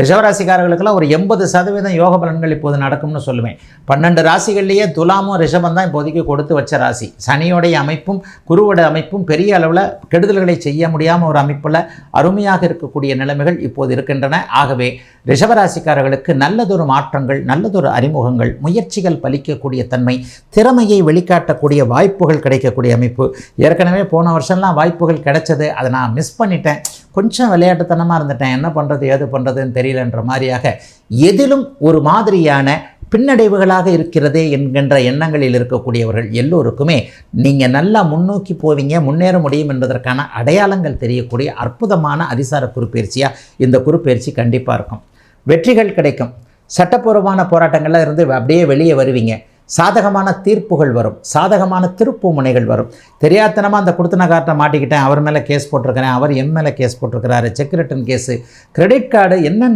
ரிஷபராசிக்காரர்களுக்கெல்லாம் ஒரு எண்பது சதவீதம் யோக பலன்கள் இப்போது நடக்கும்னு சொல்லுவேன். பன்னெண்டு ராசிகள்லேயே துலாமும் ரிஷபம் தான் இப்போதைக்கு கொடுத்து வச்ச ராசி. சனியோடைய அமைப்பும் குருவோட அமைப்பும் பெரிய அளவில் கெடுதல்களை செய்ய முடியாமல் ஒரு அமைப்பில் அருமையாக இருக்கக்கூடிய நிலைமைகள் இப்போது இருக்கின்றன. ஆகவே ரிஷபராசிக்காரர்களுக்கு நல்லதொரு மாற்றங்கள் நல்லதொரு அறிமுகங்கள் முயற்சிகள் பலிக்கக்கூடிய தன்மை திறமையை வெளிக்காட்டக்கூடிய வாய்ப்புகள் கிடைக்கக்கூடிய அமைப்பு. ஏற்கனவே போன வருஷம்லாம் வாய்ப்புகள் கிடைச்சது அதை நான் மிஸ் பண்ணிட்டேன். கொஞ்சம் விளையாட்டுத்தனமாக இருந்துட்டேன். என்ன பண்ணுறது ஏது பண்ணுறதுன்னு தெரியலன்ற மாதிரியாக எதிலும் ஒரு மாதிரியான பின்னடைவுகளாக இருக்கிறதே என்கின்ற எண்ணங்களில் இருக்கக்கூடியவர்கள் எல்லோருக்குமே நீங்கள் நல்லா முன்னோக்கி போவீங்க முன்னேற முடியும் என்பதற்கான அடையாளங்கள் தெரியக்கூடிய அற்புதமான அதிசார குறுப்பயிற்சியாக இந்த குறுப்பெயர்ச்சி கண்டிப்பாக இருக்கும். வெற்றிகள் கிடைக்கும். சட்டப்பூர்வமான போராட்டங்கள்லாம் இருந்து அப்படியே வெளியே வருவீங்க. சாதகமான தீர்ப்புகள் வரும். சாதகமான திருப்பு முனைகள் வரும். தெரியாதனமாக அந்த கொடுத்தனக்கார்ட்ட மாட்டிக்கிட்டேன் அவர் மேலே கேஸ் போட்டிருக்கிறேன் அவர் என் மேலே case போட்டிருக்கிறாரு cheque return case credit card என்னென்னு